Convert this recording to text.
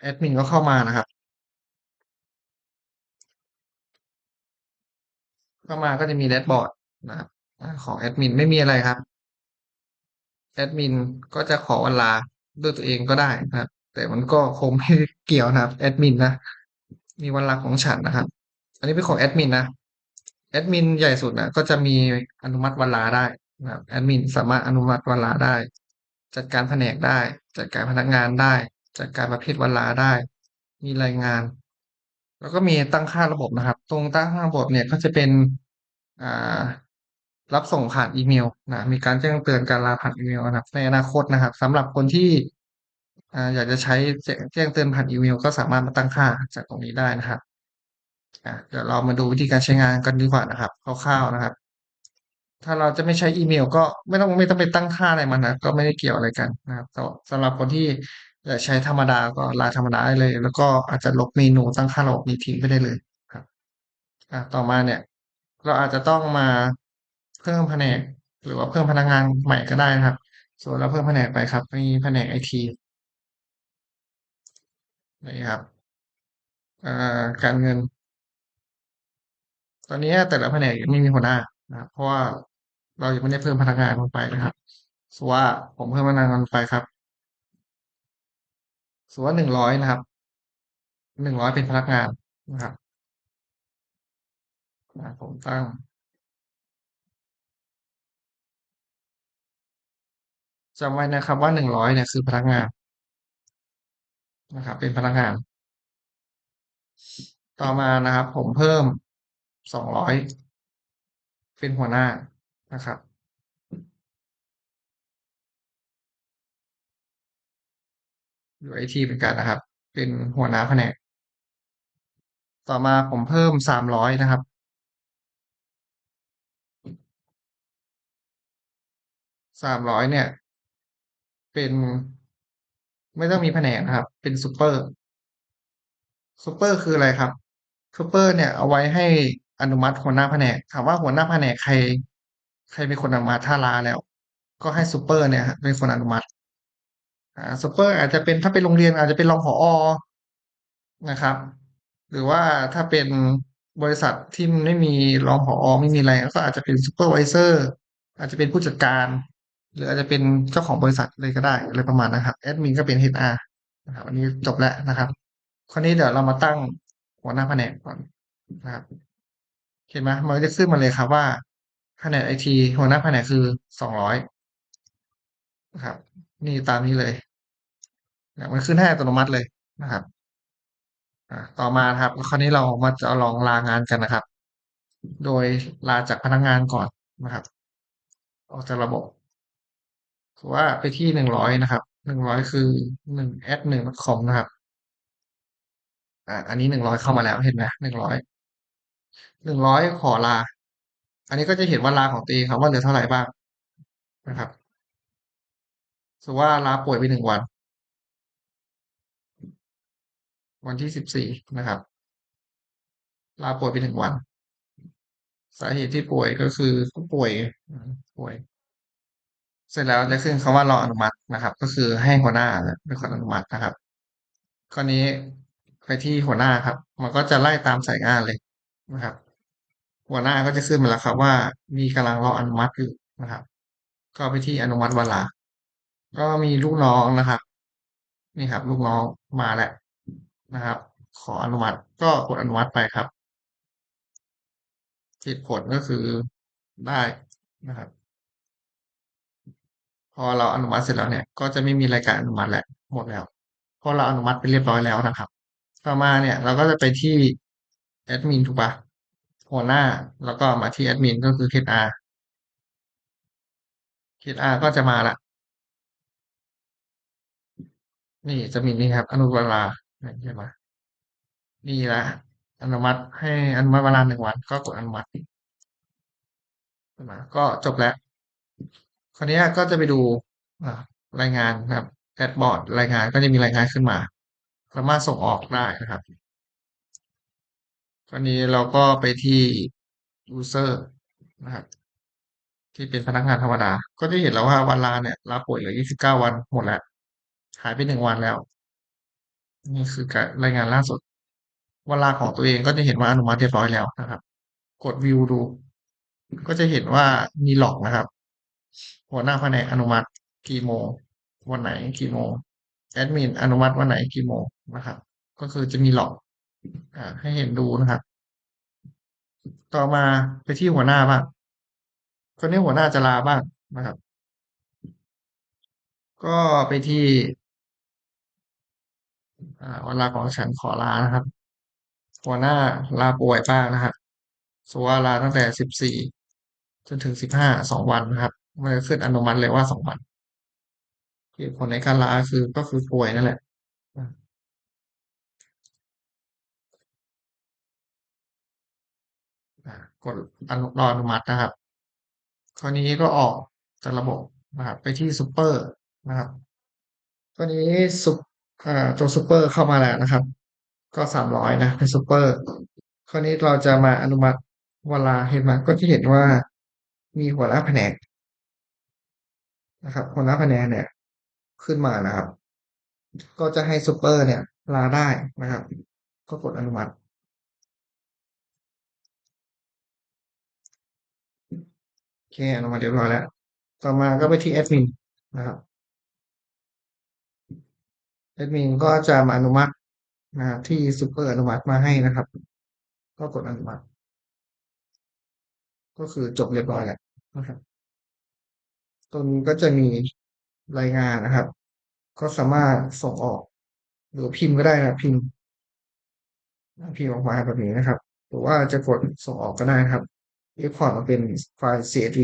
แอดมินก็เข้ามานะครับ เข้ามาก็จะมีแดชบอร์ดนะครับของแอดมินไม่มีอะไรครับ แอดมินก็จะขอวันลาด้วยตัวเองก็ได้นะครับ แต่มันก็คงไม่เกี่ยวนะครับ แอดมินนะ มีวันลาของฉันนะครับ อันนี้เป็นของแอดมินนะ แอดมินใหญ่สุดนะก็จะมีอนุมัติวันลาได้นะครับ แอดมินสามารถอนุมัติวันลาได้ จัดการแผนกได้ จัดการพนักงานได้ จัดการประเภทวันลาได้ มีรายงาน แล้วก็มีตั้งค่าระบบนะครับ ตรงตั้งค่าระบบเนี่ยก็จะเป็นอ่ารับส่งผ่านอีเมลนะมีการแจ้งเตือนการลาผ่านอีเมลนะครับ ในอนาคตนะครับสำหรับคนที่อ่าอยากจะใช้แจ้งเตือนผ่านอีเมล ก็สามารถมาตั้งค่าจากตรงนี้ได้นะครับอะเดี๋ยวเรามาดูวิธีการใช้งานกันดีกว่านะครับคร่าวๆนะครับ ถ้าเราจะไม่ใช้อีเมล ก็ไม่ต้องไม่ต้องไปตั้งค่าอะไรมันนะก็ไม่ได้เกี่ยวอะไรกันนะครับสำหรับคนที่ อยากใช้ธรรมดาก็ลาธรรมดาได้เลย แล้วก็อาจจะลบเมนูตั้งค่าระบบนี้ทิ้งไปได้เลยครับอะต่อมาเนี่ย เราอาจจะต้องมาเพิ่มแผนก หรือว่าเพิ่มพนักงานใหม่ก็ได้นะครับ ส่วนเราเพิ่มแผนกไปครับ มีแผนกไอทีนี่ครับอ่าการเงิน ตอนนี้แต่ละแผนกยังไม่มีหัวหน้านะเพราะว่าเรายังไม่ได้เพิ่มพนักงานลงไปนะครับสมมุติว่าผมเพิ่มพนักงานไปครับ สมมติว่าหนึ่งร้อยนะครับหนึ่งร้อยเป็นพนักงานนะครับผมตั้ง จำไว้นะครับว่าหนึ่งร้อยเนี่ยคือพนักงานนะครับ เป็นพนักงาน ต่อมานะครับ ผมเพิ่มสองร้อยเป็นหัวหน้านะครับ อยู่ไอทีเหมือนกันนะครับ เป็นหัวหน้าแผนก ต่อมาผมเพิ่มสามร้อยนะครับ สามร้อยเนี่ย เป็นไม่ต้องมีแผนกนะครับ เป็นซูเปอร์ซูเปอร์คืออะไรครับซูเปอร์เนี่ยเอาไว้ให้อนุมัติหัวหน้าแผนกถามว่าหัวหน้าแผนกใคร ใครเป็นคนอนุมัติถ้าลาแล้ว ก็ให้ซูเปอร์เนี่ยเป็นคนอนุมัติ อ่าซูเปอร์อาจจะเป็นถ้าเป็นโรงเรียนอาจจะเป็นรองผออนะครับ หรือว่าถ้าเป็นบริษัทที่ไม่มีรองผออไม่มีอะไรก็อาจจะเป็นซูเปอร์วิเซอร์อาจจะเป็นผู้จัดการ หรืออาจจะเป็นเจ้าของบริษัทเลยก็ได้อะไรประมาณนะครับแอดมินก็เป็น HR นะครับอันนี้จบแล้วนะครับคราวนี้เดี๋ยวเรามาตั้งหัวหน้าแผนกก่อนนะครับเห็นไหมมันจะขึ้นมาเลยครับว่าแผนกไอทีหัวหน้าแผนกคือสองร้อยนะครับ นี่ตามนี้เลยมันขึ้นให้อัตโนมัติเลยนะครับต่อมาครับคราวนี้เรามาจะลองลางานกันนะครับ โดยลาจากพนักงานก่อนนะครับ ออกจากระบบถือว่าไปที่หนึ่งร้อยนะครับหนึ่งร้อยคือหนึ่งแอดหนึ่งคอมนะครับอ่าอันนี้หนึ่งร้อยเข้ามาแล้วเห็นไหมหนึ่งร้อยหนึ่งร้อยขอลา อันนี้ก็จะเห็นว่าลาของตัวเองครับว่าเหลือเท่าไหร่บ้างนะครับ สมมติว่าลาป่วยไปหนึ่งวัน วันที่สิบสี่นะครับ ลาป่วยไปหนึ่งวัน สาเหตุที่ป่วยก็คือผู้ป่วยป่วย เสร็จแล้วจะขึ้นคำว่ารออนุมัตินะครับ ก็คือให้หัวหน้าเป็นคนอนุมัตินะครับคราวนี้ไปที่หัวหน้าครับ มันก็จะไล่ตามสายงานเลยนะครับ หัวหน้าก็จะขึ้นมาแล้วครับว่ามีกำลังรออนุมัติอยู่นะครับ ก็ไปที่อนุมัติเวลา ก็มีลูกน้องนะครับ นี่ครับ ลูกน้องมาแล้วนะครับ ขออนุมัติก็กดอนุมัติไปครับเหตุผลก็คือได้นะครับ พอเราอนุมัติเสร็จแล้วเนี่ย ก็จะไม่มีรายการอนุมัติแหละหมดแล้วพราะเราอนุมัติไปเรียบร้อยแล้วนะครับ ต่อมาเนี่ย เราก็จะไปที่แอดมินถูกปะหัวหน้าแล้วก็มาที่แอดมินก็คือ HR HR ก็จะมาละ นี่จะมีนี่ครับ อนุเวลาเนี่ใช่ไหมนี่ละอนุมัติให้อนุมัติเวลาหนึ่งวัน ก็กดอนุมัติใช่ไหมก็จบแล้ว คราวนี้ก็จะไปดูรายงานครับแดชบอร์ดรายงานก็จะมีรายงานขึ้นมา สามารถส่งออกได้นะครับคราวนี้เราก็ไปที่ user นะครับ ที่เป็นพนักงานธรรมดา ก็จะเห็นแล้วว่าวันลาเนี่ยลาป่วยเหลือ 29 วันหมดแล้ว หายไปหนึ่งวันแล้ว นี่คือการรายงานล่าสุด เวลาของตัวเองก็จะเห็นว่าอนุมัติเรียบร้อยแล้วนะครับ กดวิวดู ก็จะเห็นว่ามีหลอกนะครับ หัวหน้าแผนกอนุมัติกี่โมงวันไหนกี่โมงแอดมินอนุมัติวันไหนกี่โมงนะครับ ก็คือจะมีหลอกอให้เห็นดูนะครับ ต่อมาไปที่หัวหน้าบ้างคนนี้หัวหน้าจะลาบ้างนะครับ ก็ไปที่ วันลาของฉันขอลานะครับ หัวหน้าลาป่วยบ้างนะครับสมมุติว่าลาตั้งแต่สิบสี่จนถึงสิบห้าสองวันนะครับมันจะขึ้นอนุมัติเลยว่าสองวันเหตุผลในการลาคือก็คือป่วยนั่นแหละกดอนุรออนุมัตินะครับ คราวนี้ก็ออกจากระบบนะครับ ไปที่ซูเปอร์นะครับ คราวนี้ซุป ตัวซูเปอร์เข้ามาแล้วนะครับ ก็สามร้อยนะเป็นซูเปอร์คราวนี้เราจะมาอนุมัติเวลาเห็นไหมก็จะเห็นว่ามีหัวหน้าแผนกนะครับหัวหน้าแผนกเนี่ย ขึ้นมานะครับ ก็จะให้ซูเปอร์เนี่ย ลาได้นะครับ ก็กดอนุมัติโอเคอนุมัติเรียบร้อยแล้ว ต่อมาก็ไปที่แอดมินนะครับ แอดมินก็จะมาอนุมัตินะที่ซูเปอร์อนุมัติมาให้นะครับ ก็กดอนุมัติ ก็คือจบเรียบร้อยแล้วนะครับตรงนี้ก็จะมีรายงานนะครับ ก็สามารถส่งออก หรือพิมพ์ก็ได้นะพิมพ์พิมพ์ออกมาแบบนี้นะครับ หรือว่าจะกดส่งออกก็ได้นะครับ export มาเป็นไฟล์ CSV